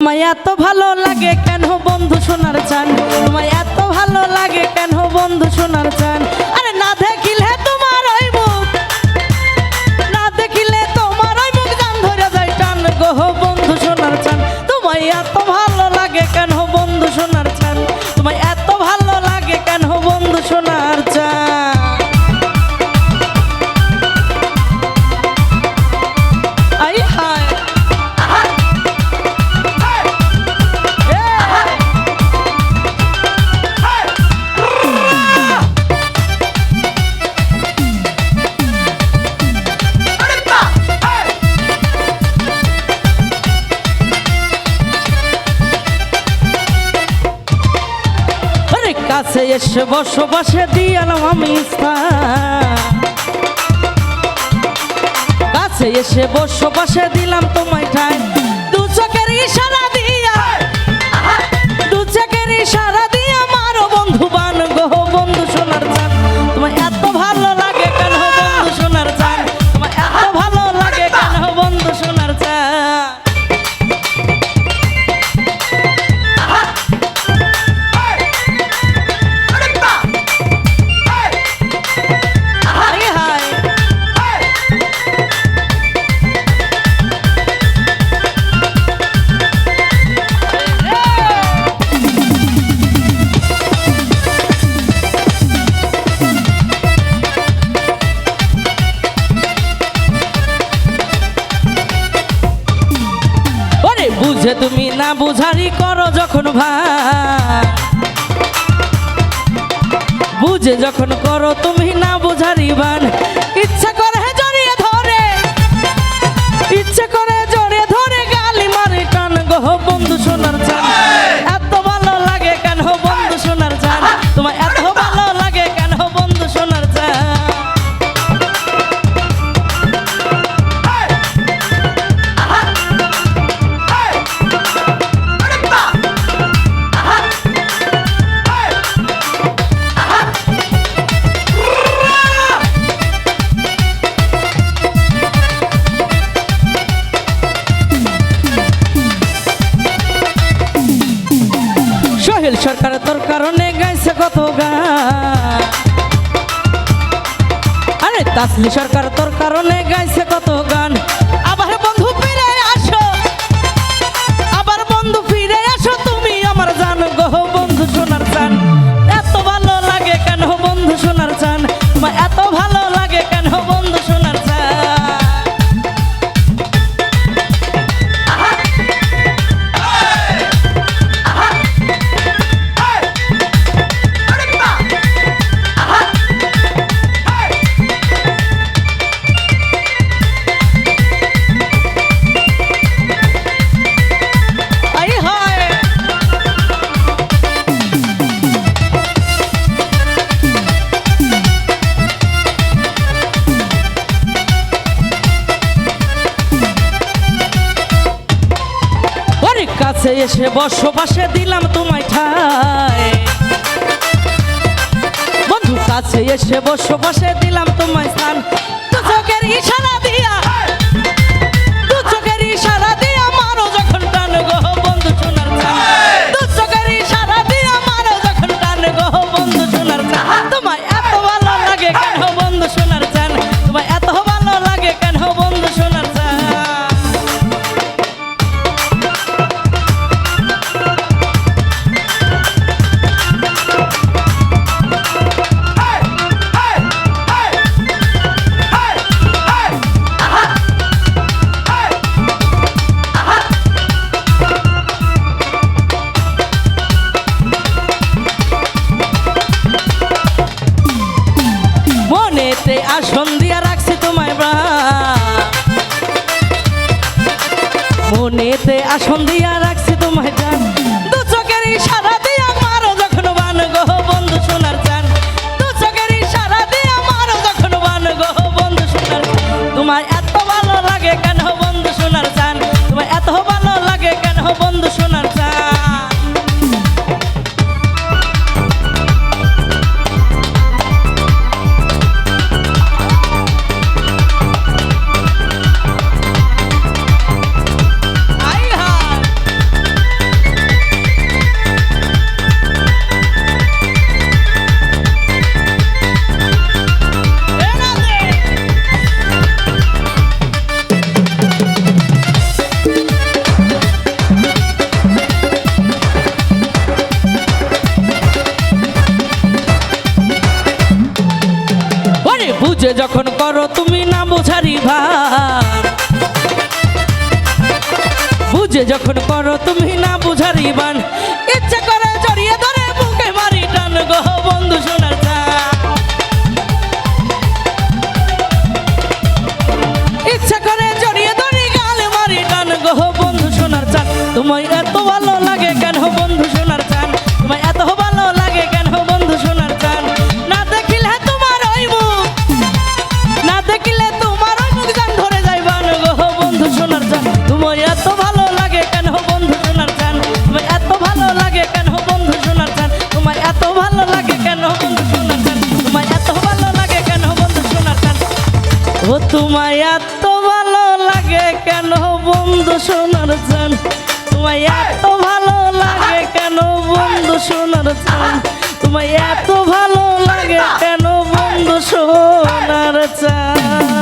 তোমায় এত ভালো লাগে কেন বন্ধু সোনার চান? তোমায় এত ভালো লাগে কেন বন্ধু সোনার চান? আরে না দেখিলে কাছে এসে বসবাসে দিয়ালাম আমি কাছে এসে বসবাসে দিলাম তোমায় ঠাই দু চোখের ইশারা দিয়ে যে তুমি না বুঝারি করো যখন ভাই বুঝে যখন করো তুমি না বুঝারি বান। ইচ্ছা করে জড়িয়ে ধরে, ইচ্ছা করে জড়িয়ে ধরে গালি মারে কান গহ বন্ধু সোনার চান আর তোর কারণে গাইছে কত গান আরে তাসলি সরকার তোর কারণে গাইছে কত কাছে এসে বসবাসে দিলাম তোমায় ঠাই বন্ধু কাছে এসে বসবাসে দিলাম তোমায় স্থান। তো চোখের ইশারা মেতে আসন দিয়া বুঝে যখন করো তুমি না বোঝারি ভার। বুঝে যখন করো তুমি না বুঝারি বান। ইচ্ছে করে জড়িয়ে ধরে বুকে মারি টান গো, বন্ধু শোনার ও তোমায় এত ভালো লাগে কেন বন্ধু সোনার চান তোমায় এত ভালো লাগে কেন বন্ধু সোনার চান তোমায় এত ভালো লাগে কেন বন্ধু সোনার চান